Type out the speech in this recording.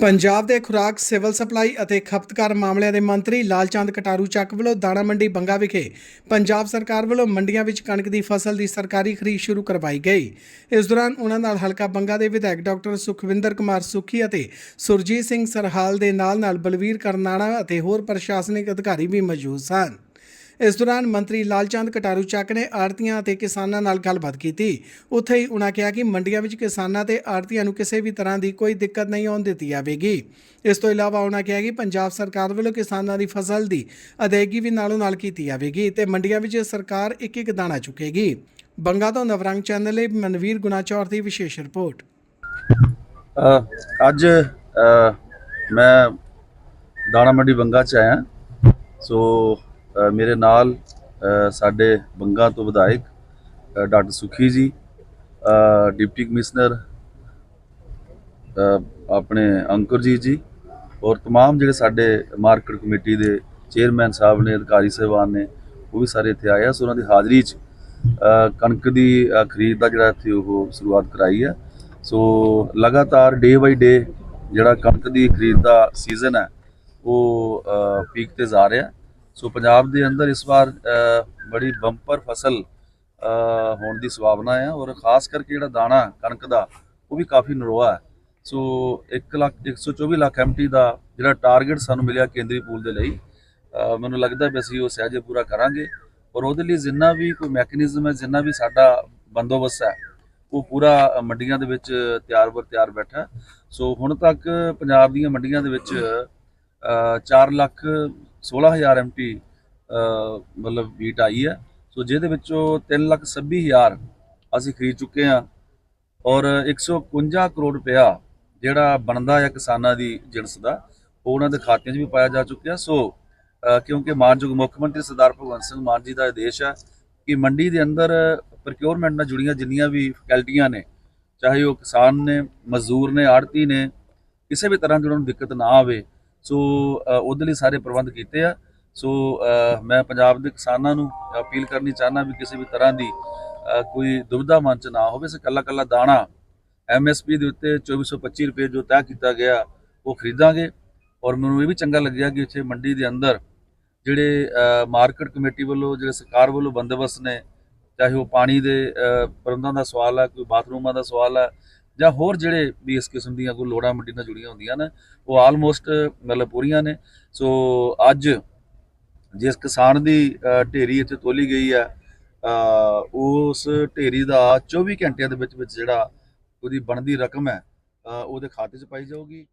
ਪੰਜਾਬ ਦੇ ਖੁਰਾਕ, civil supply ਅਤੇ ਖਪਤਕਾਰ ਮਾਮਲਿਆਂ ਦੇ ਮੰਤਰੀ ਲਾਲਚੰਦ ਕਟਾਰੂ ਚੱਕ ਵੱਲੋਂ ਦਾਣਾ ਮੰਡੀ ਬੰਗਾ ਵਿਖੇ ਪੰਜਾਬ ਸਰਕਾਰ ਵੱਲੋਂ ਮੰਡੀਆਂ ਵਿੱਚ ਕਣਕ ਦੀ ਫਸਲ ਦੀ ਸਰਕਾਰੀ ਖਰੀਦ ਸ਼ੁਰੂ ਕਰਵਾਈ ਗਈ। ਇਸ ਦੌਰਾਨ ਉਹਨਾਂ ਨਾਲ ਹਲਕਾ ਬੰਗਾ ਦੇ ਵਿਧਾਇਕ ਡਾਕਟਰ ਸੁਖਵਿੰਦਰ ਕੁਮਾਰ ਸੁਖੀ ਅਤੇ ਸੁਰਜੀਤ ਸਿੰਘ ਸਰਹਾਲ ਦੇ ਨਾਲ-ਨਾਲ ਬਲਵੀਰ ਕਰਨਾਣਾ ਅਤੇ ਹੋਰ ਪ੍ਰਸ਼ਾਸਨਿਕ ਅਧਿਕਾਰੀ ਵੀ ਮੌਜੂਦ ਸਨ। ਇਸ ਦੌਰਾਨ ਮੰਤਰੀ ਲਾਲਚੰਦ ਕਟਾਰੂ ਚੱਕ ਨੇ ਆੜਤੀਆਂ ਅਤੇ ਕਿਸਾਨਾਂ ਨਾਲ ਗੱਲਬਾਤ ਕੀਤੀ। ਉੱਥੇ ਹੀ ਉਨ੍ਹਾਂ ਕਿਹਾ ਕਿ ਮੰਡੀਆਂ ਵਿੱਚ ਕਿਸਾਨਾਂ ਤੇ ਆੜਤੀਆਂ ਨੂੰ ਕਿਸੇ ਵੀ ਤਰ੍ਹਾਂ ਦੀ ਕੋਈ ਦਿੱਕਤ ਨਹੀਂ ਆਉਣ ਦਿੱਤੀ ਜਾਵੇਗੀ। ਇਸ ਤੋਂ ਇਲਾਵਾ ਉਨ੍ਹਾਂ ਕਿਹਾ ਕਿ ਪੰਜਾਬ ਸਰਕਾਰ ਵੱਲੋਂ ਕਿਸਾਨਾਂ ਦੀ ਫਸਲ ਦੀ ਅਦਾਇਗੀ ਵੀ ਨਾਲੋਂ ਨਾਲ ਕੀਤੀ ਜਾਵੇਗੀ ਤੇ ਮੰਡੀਆਂ ਵਿੱਚ ਸਰਕਾਰ ਇੱਕ ਇੱਕ ਦਾਣਾ ਚੁੱਕੇਗੀ। ਬੰਗਾ ਤੋਂ ਨਵਰੰਗ ਚੈਨਲ ਲਈ ਮਨਵੀਰ ਗੁਨਾਚੌਰ ਦੀ ਵਿਸ਼ੇਸ਼ ਰਿਪੋਰਟ। ਅੱਜ ਮੈਂ ਦਾਣਾ ਮੰਡੀ ਬੰਗਾ ਚ ਆਇਆ। ਸੋ ਮੇਰੇ ਨਾਲ ਅ, ਸਾਡੇ ਬੰਗਾ ਤੋਂ ਵਿਧਾਇਕ ਅ, ਡਾਕਟਰ ਸੁਖੀ ਜੀ ਅ, ਡਿਪਟੀ ਕਮਿਸ਼ਨਰ ਅ, ਆਪਣੇ ਅੰਕੁਰ ਜੀ ਜੀ ਔਰ तमाम ਜਿਹੜੇ ਸਾਡੇ ਮਾਰਕੀਟ ਕਮੇਟੀ ਦੇ ਚੇਅਰਮੈਨ ਸਾਹਿਬ ਨੇ ਅਧਿਕਾਰੀ ਸਾਹਿਬਾਨ ਨੇ ਉਹ ਵੀ ਸਾਰੇ ਇੱਥੇ ਆਏ ਆ ਸੋ ਉਹਨਾਂ ਦੀ ਹਾਜ਼ਰੀ 'ਚ ਅ, ਕਣਕ ਦੀ ਅ, ਖਰੀਦ ਦਾ ਜਿਹੜਾ ਇੱਥੇ ਉਹ ਸ਼ੁਰੂਆਤ ਕਰਾਈ ਹੈ ਸੋ ਲਗਾਤਾਰ ਡੇ ਬਾਈ ਡੇ ਜਿਹੜਾ ਕਣਕ ਦੀ ਖਰੀਦ ਦਾ ਸੀਜ਼ਨ ਹੈ ਉਹ ਪੀਕ ਤੇ ਜਾ ਰਿਹਾ ਸੋ ਪੰਜਾਬ ਦੇ ਅੰਦਰ ਇਸ ਵਾਰ ਬੜੀ ਬੰਪਰ ਫਸਲ ਹੋਣ ਦੀ ਸੰਭਾਵਨਾ ਹੈ ਔਰ ਖਾਸ ਕਰਕੇ ਜਿਹੜਾ ਦਾਣਾ, ਕਣਕ ਦਾ, ਉਹ ਵੀ ਕਾਫੀ ਨਰੋਆ ਹੈ। ਸੋ 1 ਲੱਖ 124 ਲੱਖ ਐਮਟੀ ਦਾ ਜਿਹੜਾ ਟਾਰਗੇਟ ਸਾਨੂੰ ਮਿਲਿਆ ਕੇਂਦਰੀ ਪੂਲ ਦੇ ਲਈ ਮੈਨੂੰ ਲੱਗਦਾ ਵੀ ਅਸੀਂ ਉਹ ਸਹਿਜੇ ਪੂਰਾ ਕਰਾਂਗੇ ਔਰ ਉਹਦੇ ਲਈ ਜਿੰਨਾ ਵੀ ਕੋਈ ਮੈਕੈਨਿਜ਼ਮ ਹੈ, ਜਿੰਨਾ ਵੀ ਸਾਡਾ ਬੰਦੋਬਸਤ ਹੈ, ਉਹ ਪੂਰਾ ਮੰਡੀਆਂ ਦੇ ਵਿੱਚ ਤਿਆਰ ਬਰ ਤਿਆਰ ਬੈਠਾ ਸੋ ਹੁਣ ਤੱਕ ਪੰਜਾਬ ਦੀਆਂ ਮੰਡੀਆਂ ਦੇ ਵਿੱਚ 4 ਲੱਖ 16000 ਐਮਟੀ ਮਤਲਬ ਵੀਟ ਆਈ ਹੈ। ਸੋ ਜਿਹਦੇ ਵਿੱਚੋਂ 3 ਲੱਖ 26000 ਅਸੀਂ ਖਰੀਦ ਚੁੱਕੇ ਹਾਂ ਔਰ 151 ਕਰੋੜ ਰੁਪਇਆ ਜਿਹੜਾ ਬਣਦਾ ਹੈ ਕਿਸਾਨਾਂ ਦੀ ਜਿਣਸ ਦਾ, ਉਹ ਉਹਨਾਂ ਦੇ ਖਾਤਿਆਂ 'ਚ ਵੀ ਪਾਇਆ ਜਾ ਚੁੱਕਿਆ। ਸੋ ਕਿਉਂਕਿ ਮਾਨਯੋਗ ਮੁੱਖ ਮੰਤਰੀ ਸਰਦਾਰ ਭਗਵੰਤ ਸਿੰਘ ਮਾਨ ਜੀ ਦਾ ਆਦੇਸ਼ ਹੈ ਕਿ ਮੰਡੀ ਦੇ ਅੰਦਰ ਪ੍ਰੋਕਿਉਰਮੈਂਟ ਨਾਲ ਜੁੜੀਆਂ ਜਿੰਨੀਆਂ ਵੀ ਫੈਕਲਟੀਆਂ ਨੇ, ਚਾਹੇ ਉਹ ਕਿਸਾਨ ਨੇ, ਮਜ਼ਦੂਰ ਨੇ ਆੜਤੀ ਨੇ, ਕਿਸੇ ਵੀ ਤਰ੍ਹਾਂ ਦੀ ਉਹਨਾਂ ਨੂੰ ਦਿੱਕਤ ਨਾ ਆਵੇ ਸੋ ਉਹਦੇ ਲਈ ਸਾਰੇ ਪ੍ਰਬੰਧ ਕੀਤੇ ਆ। ਸੋ ਮੈਂ ਪੰਜਾਬ ਦੇ ਕਿਸਾਨਾਂ ਨੂੰ ਅਪੀਲ ਕਰਨੀ ਚਾਹਨਾ ਵੀ ਕਿਸੇ ਵੀ ਤਰ੍ਹਾਂ ਦੀ ਕੋਈ ਦੁਬਿਧਾ ਮਨ ਚ ਨਾ ਹੋਵੇ। ਸੇ ਕੱਲਾ ਕੱਲਾ ਦਾਣਾ ਐਮਐਸਪੀ ਦੇ ਉੱਤੇ 2425 ਰੁਪਏ ਜੋ ਤੈਅ ਕੀਤਾ ਗਿਆ, ਉਹ ਖਰੀਦਾਂਗੇ। ਔਰ ਮੈਨੂੰ ਇਹ ਵੀ ਚੰਗਾ ਲੱਗਿਆ ਕਿ ਇੱਥੇ ਮੰਡੀ ਦੇ ਅੰਦਰ ਜਿਹੜੇ ਮਾਰਕੀਟ ਕਮੇਟੀ ਵੱਲੋਂ, ਜਿਹੜੇ ਸਰਕਾਰ ਵੱਲੋਂ ਬੰਦੋਬਸਤ ਨੇ, ਚਾਹੇ ਉਹ ਪਾਣੀ ਦੇ ਪ੍ਰਬੰਧਾਂ ਦਾ ਸਵਾਲ ਹੈ ਕੋਈ ਬਾਥਰੂਮਾਂ ਦਾ ਸਵਾਲ ਹੈ ਜਾਂ ਹੋਰ ਜਿਹੜੇ ਵੀ ਇਸ ਕਿਸਮ ਦੀਆਂ ਕੋਈ ਲੋੜਾਂ ਮੰਡੀ ਨਾਲ ਜੁੜੀਆਂ ਹੁੰਦੀਆਂ ਨੇ, ਉਹ ਆਲਮੋਸਟ ਮਤਲਬ ਪੂਰੀਆਂ ਨੇ। ਸੋ ਅੱਜ ਜਿਸ ਕਿਸਾਨ ਦੀ ਢੇਰੀ ਇੱਥੇ ਤੋਲੀ ਗਈ ਹੈ ਉਸ ਢੇਰੀ ਦਾ 24 ਘੰਟਿਆਂ ਦੇ ਵਿੱਚ ਵਿੱਚ ਜਿਹੜਾ ਉਹਦੀ ਬਣਦੀ ਰਕਮ ਹੈ ਉਹਦੇ ਖਾਤੇ 'ਚ ਪਾਈ ਜਾਊਗੀ।